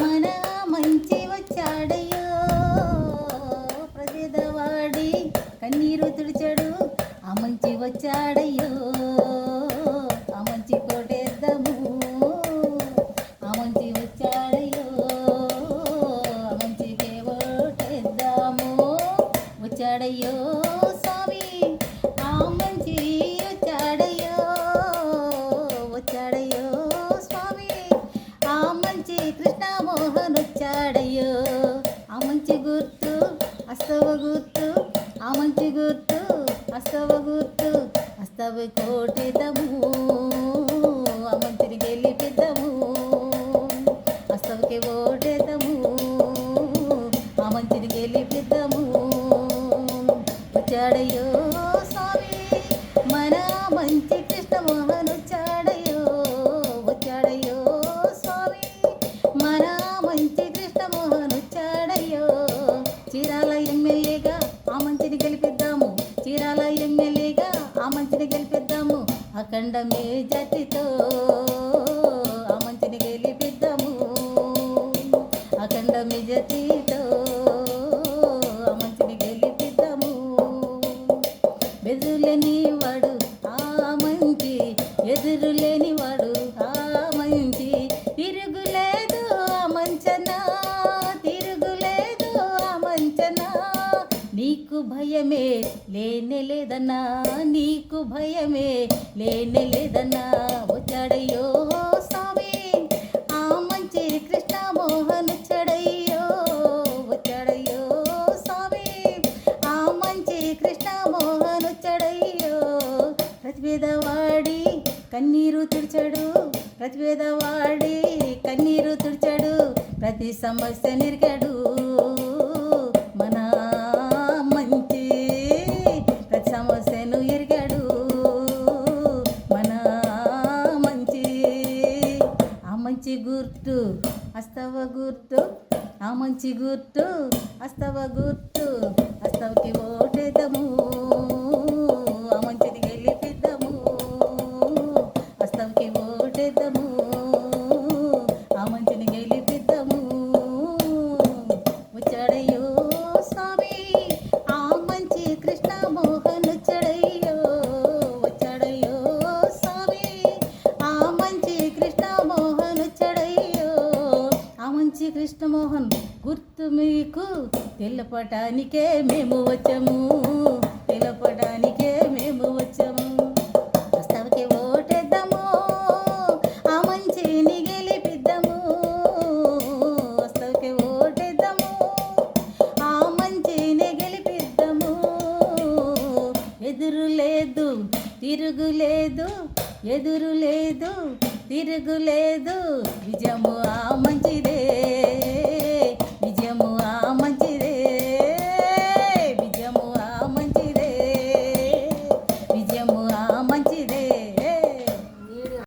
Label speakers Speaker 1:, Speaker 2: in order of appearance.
Speaker 1: మన మంచి వచ్చాడయ్యో. ప్రజేదవాడి కన్నీరు తుడిచాడు. ఆ మంచి వచ్చాడయ్యో. ఆ మంచి కోటేద్దాము. ఆ మంచి వచ్చాడయ్యో. ఆ మంచికే ఓటేద్దాము. వచ్చాడయ్యో. కృష్ణమోహన్ ఆ మంచి గుర్తు అస్తవ గుర్తు ఆ మంచి గుర్తు అస్తవ గుర్తు అస్తవ కోటితము ఆ మంచిని గెలిపిద్దాము అస్తవకి ఓటేద్దాము ఆ మంచిని గెలిపిద్దాము వచ్చాడయ్యో. చీరాల ఎమ్మెల్యేగా ఆ మంచిని గెలిపిద్దాము. చీరాల ఎమ్మెల్యేగా ఆ మంచిని గెలిపిద్దాము. అఖండ మేజతితో ఆ మంచిని గెలిపిద్దాము. అఖండ మెజతితో ఆ మంచిని గెలిపిద్దాము. బెదులని వాడు ఆ భయమే లేనే నీకు భయమే లేనే లేదన్నా వచ్చాడయ్యో స్వామి. ఆ మంచి కృష్ణమోహన్ వచ్చాడయ్యో వచ్చాడయ్యో స్వామి. ఆ మంచి కృష్ణమోహన్ వచ్చాడయ్యో ప్రతిభేదవాడి కన్నీరు తుడిచాడు ప్రతిభేదవాడి కన్నీరు తుడిచాడు ప్రతి సమస్య నిరిగాడు మంచి గుర్తు అస్తవ గుర్తు ఆ మంచి గుర్తు అస్తవ గుర్తు అస్తవకి ఓటేదము కృష్ణమోహన్ గుర్తు మీకు తెలపటానికే మేము వచ్చాము. తెలపటానికే మేము వచ్చాము. ప్రస్తావకి ఓటేద్దాము. ఆ మంచిని గెలిపిద్దాము. వస్తావుకి ఓటేద్దాము. ఆ మంచిని గెలిపిద్దాము. ఎదురు లేదు తిరుగులేదు ఎదురు లేదు తిరుగులేదు విజయ